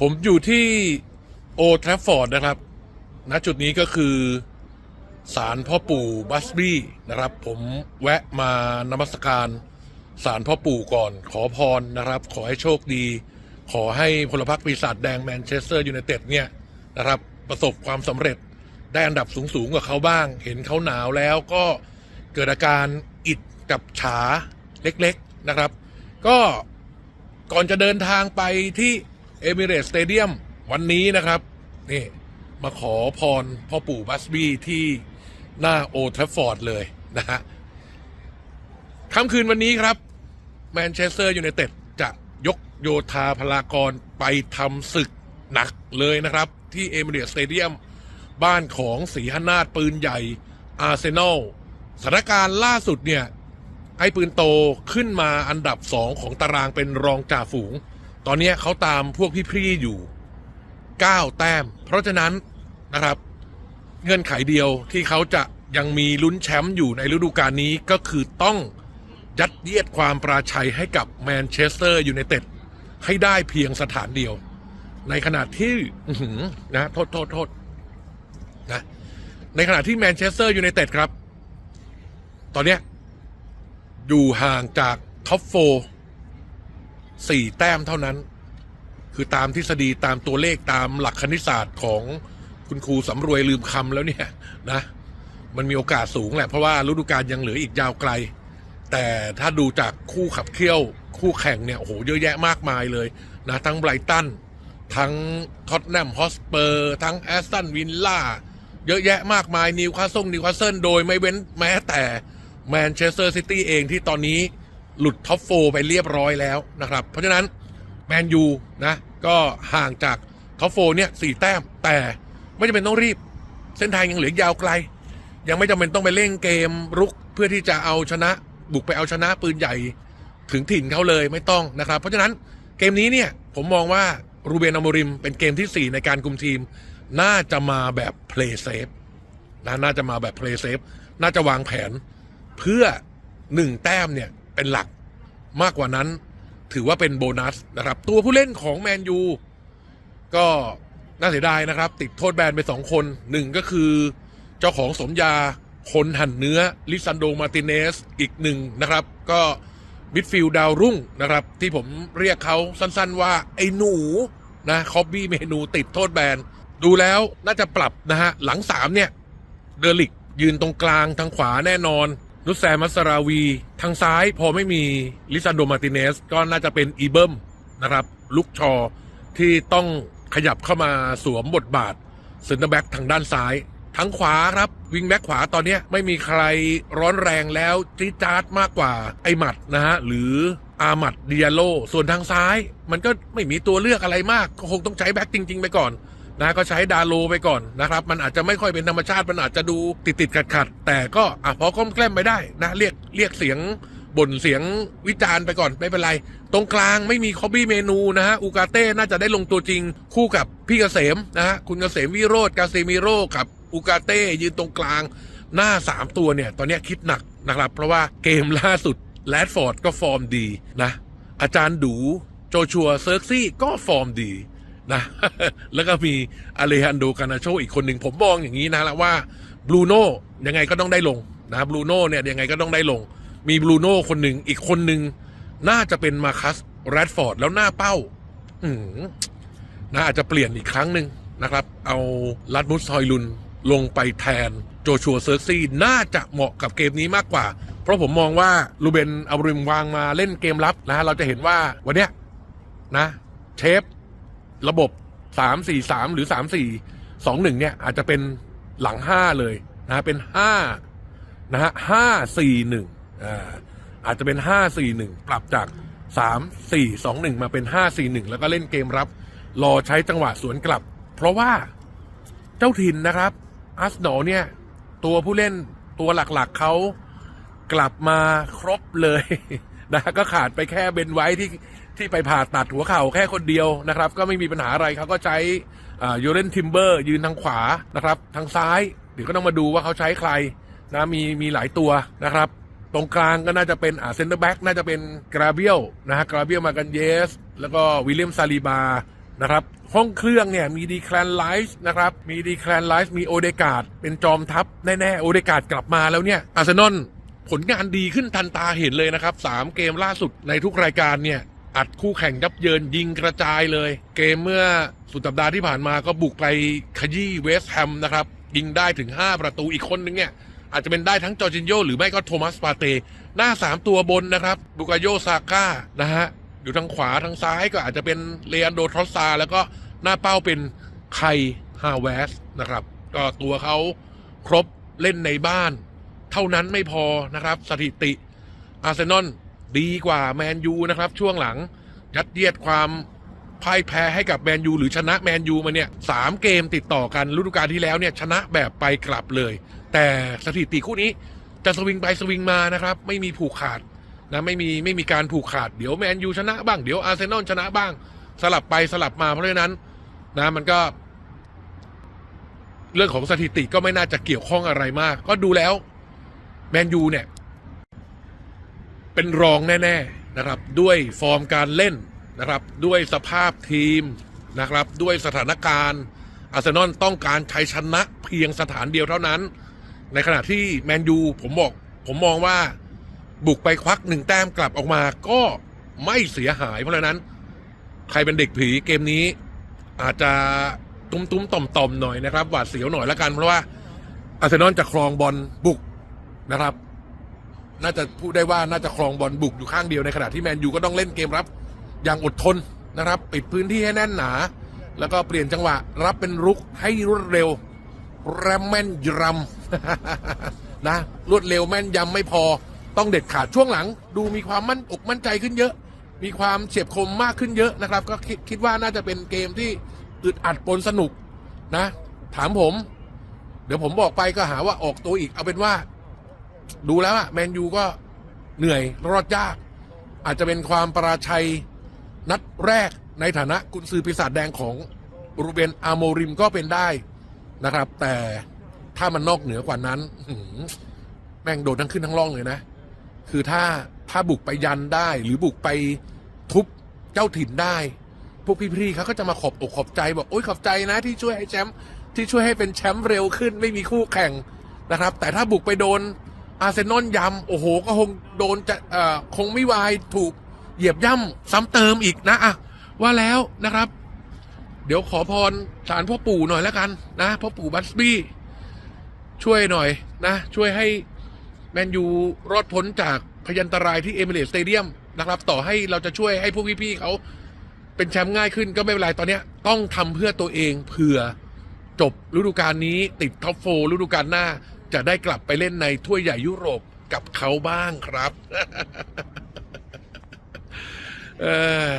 ผมอยู่ที่โอทรฟฟอร์ดนะครับ ณ จุดนี้ก็คือศาลพ่อปู่บัสบี้นะครับ ผมแวะมานมัสการศาลพ่อปู่ก่อน ขอพรนะครับ ขอให้โชคดี ขอให้พลพรรคปีศาจแดงแมนเชสเตอร์ยูไนเต็ดเนี่ยนะครับ ประสบความสำเร็จได้อันดับสูงๆกับเขาบ้าง เห็นเขาหนาวแล้วก็เกิดอาการอิดกับฉาเล็กๆนะครับ ก็ก่อนจะเดินทางไปที่ เอมิเรตสเตเดียมวันนี้นะครับนี่มาขอพรพ่อปู่บัสบี้ที่หน้าโอทรฟฟอร์ดเลยนะฮะค่ำคืนวันนี้ครับแมนเชสเตอร์ยูไนเต็ดจะยกโยธาพลากรไปทำศึกหนักเลยนะครับ ที่เอมิเรตสเตเดียมบ้านของสีหนาดปืนใหญ่อาร์เซนอลสถานการณ์ล่าสุดเนี่ยไอ้ปืนโตขึ้นมาอันดับสองของตารางเป็นรองจ่าฝูง ตอนนี้เขาตามพวกพี่ๆอยู่ 9 แต้ม เพราะฉะนั้นนะครับ เงื่อนไขเดียวที่เขาจะยังมีลุ้นแชมป์อยู่ในฤดูกาลนี้ก็คือต้องยัดเยียดความปราชัยให้กับแมนเชสเตอร์ยูไนเต็ดให้ได้เพียงสถานเดียว ในขณะที่นะโทษโทษโทษนะในขณะที่แมนเชสเตอร์ยูไนเต็ดครับ ตอนนี้อยู่ห่างจากท็อปโฟ สี่แต้มเท่านั้น คือตามทฤษฎีตามตัวเลขตามหลักคณิตศาสตร์ของคุณครูสำรวยลืมคำแล้วเนี่ยนะ มันมีโอกาสสูงแหละ เพราะว่าฤดูกาลยังเหลืออีกยาวไกล แต่ถ้าดูจากคู่ขับเคี่ยว คู่แข่งเนี่ยโอ้โหเยอะแยะมากมายเลยนะทั้งไบรตันทั้งท็อตแนมฮอสเปอร์ทั้งแอสตันวินล่าเยอะแยะมากมายนิวคาสเซิลนิวคาสเซิลโดยไม่เว้นแม้แต่แมนเชสเตอร์ซิตี้เองที่ตอนนี้ หลุดท็อปโฟไปเรียบร้อยแล้วนะครับ เพราะฉะนั้นแมนยูนะก็ห่างจากท็อปโฟเนี่ยสี่แต้ม แต่ไม่จำเป็นต้องรีบ เส้นทางยังเหลือยาวไกล ยังไม่จำเป็นต้องไปเล่นเกมรุกเพื่อที่จะเอาชนะ บุกไปเอาชนะปืนใหญ่ถึงถิ่นเขาเลยไม่ต้องนะครับ เพราะฉะนั้นเกมนี้เนี่ยผมมองว่ารูเบนอโมริม เป็นเกมที่ 4 ในการคุมทีม น่าจะมาแบบ play safe นะน่าจะมาแบบ play safe น่าจะวางแผนเพื่อหนึ่งแต้มเนี่ย เป็นหลักมากกว่านั้น ถือว่าเป็นโบนัสนะครับ ตัวผู้เล่นของแมนยูก็น่าเสียดายนะครับ ติดโทษแบนไปสองคนหนึ่งก็คือเจ้าของสมยาคนหั่นเนื้อลิซันโดมาติเนสอีกหนึ่งนะครับ ก็มิดฟิลด์ดาวรุ่งนะครับ ที่ผมเรียกเขาสั้นๆว่า ไอ้หนูนะคอบบี้เมนูติดโทษแบน ดูแล้วน่าจะปรับนะฮะ หลังสามเนี่ย เดลิกยืนตรงกลางทางขวาแน่นอน นุสแซมัสราวี ทางซ้ายพอไม่มีลิซันโดมาติเนส ก็น่าจะเป็นอีเบิมนะครับ ลุกชอที่ต้องขยับเข้ามาสวมบทบาทเซนเตอร์แบ็กทางด้านซ้ายทางขวาครับ วิงแบ็กขวาตอนนี้ไม่มีใครร้อนแรงแล้วจี๊ดจ๊าดมากกว่าไอหมัดนะฮะ หรืออาหมัดเดียโล ส่วนทางซ้าย มันก็ไม่มีตัวเลือกอะไรมาก ก็คงต้องใช้แบ็กจริง ๆ ไปก่อน นะก็ใช้ดาโลไปก่อนนะครับ มันอาจจะไม่ค่อยเป็นธรรมชาติมันอาจจะดูติดติดขัดขัดๆแต่ก็อะพอก้มแกล้มไปได้นะเรียกเรียกเสียงบ่นเสียงวิจารณ์ไปก่อนไม่เป็นไร ตรงกลางไม่มีคอบบี้เมนูนะฮะอูกาเต้น่าจะได้ลงตัวจริง คู่กับพี่เกษมนะฮะคุณเกษมวิโรธกาเซมิโร่กับอูกาเต้ยืนตรงกลาง หน้าสามตัวเนี่ย ตอนนี้คิดหนักนะครับ เพราะว่าเกมล่าสุดแรดฟอร์ดก็ฟอร์มดีนะอาจารย์ดูโจชัวเซิร์กซี่ก็ฟอร์มดี นะ แล้วก็มีอเลฮันโดกานาโชอีกคนหนึ่งผมมองอย่างนี้นะละว่าบรูโน่ยังไงก็ต้องได้ลงนะบรูโน่เนี่ยยังไงก็ต้องได้ลง มีบรูโน่คนหนึ่งอีกคนหนึ่งน่าจะเป็นมาคัสแรดฟอร์ดแล้วหน้าเป้า อืนะอาจจะเปลี่ยนอีกครั้งหนึ่งนะครับ เอาลัดมุสฮอยลุนลงไปแทนโจชัวเซิร์ซี่น่าจะเหมาะกับเกมนี้มากกว่า เพราะผมมองว่าลูเบนอับริมวางมาเล่นเกมรับนะ เราจะเห็นว่าวันเนี้ยนะ เชฟ ระบบสามสี่สามหรือสามสี่สองหนึ่งเนี่ย อาจจะเป็นหลังห้าเลยนะเป็นห้านะฮะห้าสี่หนึ่งอ่าอาจจะเป็นห้าสี่หนึ่งปรับจากสามสี่สองหนึ่งมาเป็นห้าสี่หนึ่งแล้วก็เล่นเกมรับ รอใช้จังหวะสวนกลับ เพราะว่าเจ้าถิ่นนะครับอาร์เซนอลเนี่ย ตัวผู้เล่นตัวหลักๆเขากลับมาครบเลย นะก็ขาดไปแค่เบนไว้ที่ที่ไปผ่าตัดหัวเข่าแค่คนเดียวนะครับ ก็ไม่มีปัญหาอะไรเขาก็ใช้ยูเรนทิมเบอร์ยืนทางขวานะครับ ทางซ้าย เดี๋ยวก็ต้องมาดูว่าเขาใช้ใครนะมีมีหลายตัวนะครับ ตรงกลางก็น่าจะเป็นอ่าเซนเตอร์แบ็กน่าจะเป็นกราเบียลนะฮะกราเบียลมากันเยส แล้วก็วิลเลียมซาลีบานะครับห้องเครื่องเนี่ยมีดีแคลนไลฟ์นะครับ มีดีแคลนไลฟ์มีโอเดกาดเป็นจอมทัพแน่ๆโอเดกาดกลับมาแล้วเนี่ยอาร์เซนอล ผลงานดีขึ้นทันตาเห็นเลยนะครับสามเกมล่าสุดในทุกรายการเนี่ยอัดคู่แข่งยับเยินยิงกระจายเลย เกมเมื่อสุดสัปดาห์ที่ผ่านมาก็บุกไปขยี้เวสต์แฮมนะครับ ยิงได้ถึง 5 ประตูอีกคนนึงเนี่ย อาจจะเป็นได้ทั้งจอร์จินโยหรือไม่ก็โทมัสปาเต หน้า 3 ตัวบนนะครับ บุกาโยซาก้านะฮะ อยู่ทางขวาทางซ้ายก็อาจจะเป็นเลอันโดทรอสซา แล้วก็หน้าเป้าเป็นไคฮาวเวสนะครับ ก็ตัวเขาครบเล่นในบ้าน เท่านั้นไม่พอนะครับ สถิติอาร์เซนอลดีกว่าแมนยูนะครับ ช่วงหลังยัดเยียดความพ่ายแพ้ให้กับแมนยูหรือชนะแมนยูมาเนี่ยสามเกมติดต่อกันฤดูกาลที่แล้วเนี่ยชนะแบบไปกลับเลย แต่สถิติคู่นี้จะสวิงไปสวิงมานะครับ ไม่มีผูกขาดนะไม่มีไม่มีการผูกขาดเดี๋ยวแมนยูชนะบ้างเดี๋ยวอาร์เซนอลชนะบ้าง สลับไปสลับมาเพราะฉะนั้นนะมันก็ เรื่องของสถิติก็ไม่น่าจะเกี่ยวข้องอะไรมาก ก็ดูแล้ว แมนยูเนี่ย เป็นรองแน่ ๆนะครับ ด้วยฟอร์มการเล่นนะครับ ด้วยสภาพทีมนะครับ ด้วยสถานการณ์อาร์เซนอลต้องการชัยชนะเพียงสถานเดียวเท่านั้น ในขณะที่แมนยูผมบอก ผมมองว่าบุกไปควักหนึ่งแต้มกลับออกมาก็ไม่เสียหายเพราะฉะนั้น ใครเป็นเด็กผีเกมนี้ อาจจะตุ้มตุ้มๆต่อมต่อมๆหน่อยนะครับ หวาดเสียวหน่อยละกันเพราะว่าอาร์เซนอลจะครองบอลบุก นะครับ น่าจะพูดได้ว่าน่าจะครองบอลบุกอยู่ข้างเดียวในขณะที่แมนยูก็ต้องเล่นเกมรับ อย่างอดทนนะครับ ปิดพื้นที่ให้แน่นหนา แล้วก็เปลี่ยนจังหวะ รับเป็นรุกให้รวดเร็ว แรมแม่นยำนะรวดเร็วแม่นยำไม่พอ ต้องเด็ดขาดช่วงหลัง ดูมีความมั่นอกมั่นใจขึ้นเยอะ มีความเฉียบคมมากขึ้นเยอะนะครับ ก็คิดคิดว่าน่าจะเป็นเกมที่อึดอัดปนสนุกนะ ถามผม เดี๋ยวผมบอกไปก็หาว่าออกตัวอีกเอาเป็นว่า ดูแล้วอะแมนยูก็เหนื่อยรอดยาก อาจจะเป็นความปราชัยนัดแรกในฐานะกุนซือปีศาจแดงของรูเบนอาโมริมก็เป็นได้นะครับ แต่ถ้ามันนอกเหนือกว่านั้นแม่งโดนทั้งขึ้นทั้งล่องเลยนะ คือถ้าถ้าบุกไปยันได้ หรือบุกไปทุบเจ้าถิ่นได้ พวกพี่ๆเขาก็จะมาขอบอกขอบใจบอกโอ้ยขอบใจนะที่ช่วยให้แชมป์ที่ช่วยให้เป็นแชมป์เร็วขึ้นไม่มีคู่แข่งนะครับ แต่ถ้าบุกไปโดน อาร์เซนอลยำโอ้โห ก็คงโดนจะเอ่อคงไม่วายถูกเหยียบย่ำซ้ำเติมอีกนะอะว่าแล้วนะครับ เดี๋ยวขอพรสารพ่อปู่หน่อยแล้วกันนะพ่อปู่บัสบี้ช่วยหน่อยนะ ช่วยให้แมนยูรอดพ้นจากพยันตรายที่เอมิเรตสเตเดียมนะครับ ต่อให้เราจะช่วยให้พวกพี่ๆเขาเป็นแชมป์ง่ายขึ้นก็ไม่เป็นไรตอนนี้ต้องทำเพื่อตัวเองเผื่อจบฤดูกาลนี้ติดท็อปโฟฤดูกาลหน้า จะได้กลับไปเล่นในถ้วยใหญ่ยุโรปกับเขาบ้างครับ เออ